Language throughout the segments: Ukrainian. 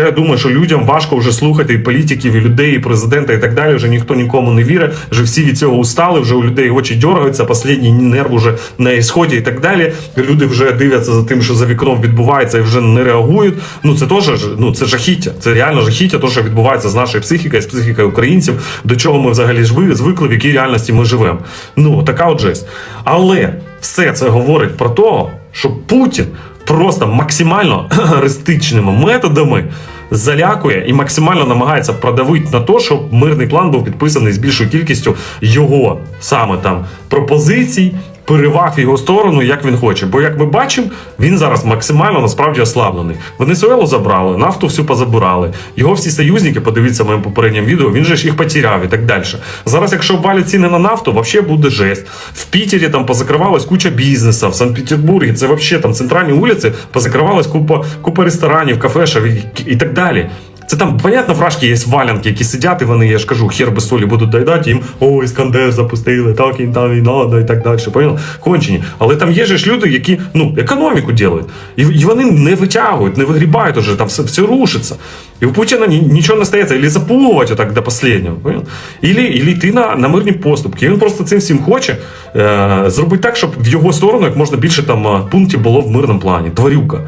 Я думаю, що людям важко вже слухати і політиків, і людей, і президента, і так далі. Вже ніхто нікому не вірить. Вже всі від цього устали. Вже у людей очі дергаються, останній нерв уже на ісході і так далі. Люди вже дивляться за тим, що за вікном відбувається, і вже не реагують. Ну це теж ну це жахіття. Це реально жахіття, то що відбувається з нашою психікою, з психікою українців, до чого ми взагалі звикли, в якій реальності ми живемо. Ну така от жесть. Але все це говорить про те, що Путін просто максимально ристичними методами залякує і максимально намагається продавити на те, щоб мирний план був підписаний з більшою кількістю його саме там пропозицій. Переваг в його сторону, як він хоче. Бо, як ми бачимо, він зараз максимально насправді ослаблений. Венесуелу забрали, нафту всю позабирали. Його всі союзники, подивіться в моєму попередньому відео, він же ж їх потеряв і так далі. Зараз, якщо обвалять ціни на нафту, взагалі буде жесть. В Пітері там позакривалась куча бізнесу, в Санкт-Петербургі це взагалі там центральні вулиці, позакривалась купа, купа ресторанів, кафешів і, і так далі. Це там, понятно, фрашки є валянки, які сидять, і вони, я ж кажу, хер без солі будуть доїдати, їм о, іскандер запустили, так їм там і надо, і так далі. Понял? Кончені. Але там є ж люди, які ну, економіку ділають. І, і вони не витягують, не вигрібають уже, там все, все рушиться. І у Путіна нічого не стається, і запугувати отак до останнього. Понял? Ілі, ілі йти на, на мирні поступки. І він просто цим всім хоче е, зробити так, щоб в його сторону як можна більше там е, пунктів було в мирному плані. Тварюка.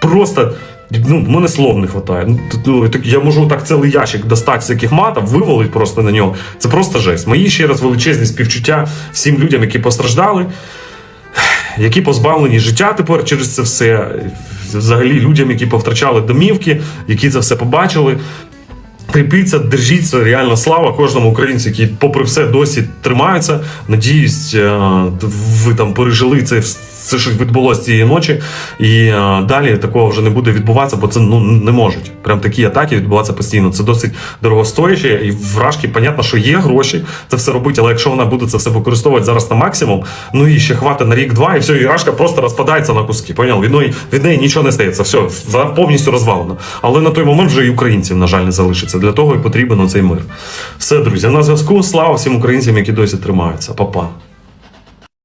Просто. Ну, мене слов не вистачає. Ну, ну, так я можу так цілий ящик достати всяких матів, вивалити просто на нього. Це просто жесть. Мої ще раз величезні співчуття всім людям, які постраждали, які позбавлені життя тепер через це все. Взагалі людям, які повтрачали домівки, які це все побачили. Кріпіться, держіться, реально слава кожному українцю, який, попри все, досі тримаються. Надіюсь, е, ви там пережили це, це що відбулося цієї ночі. І е, далі такого вже не буде відбуватися, бо це ну не можуть. Прям такі атаки відбуватися постійно. Це досить дорогостояче, і вражки, понятно, що є гроші це все робити, але якщо вона буде це все використовувати зараз на максимум, ну і ще хватить на рік-два, і все, і рашка просто розпадається на куски. Поняв? Від від неї нічого не стається. Все, вона повністю розвалена. Але на той момент вже і українців, на жаль, не залишиться. Для того і потрібен оцей мир. Все, друзі, на зв'язку. Слава всім українцям, які досі тримаються. Па-па.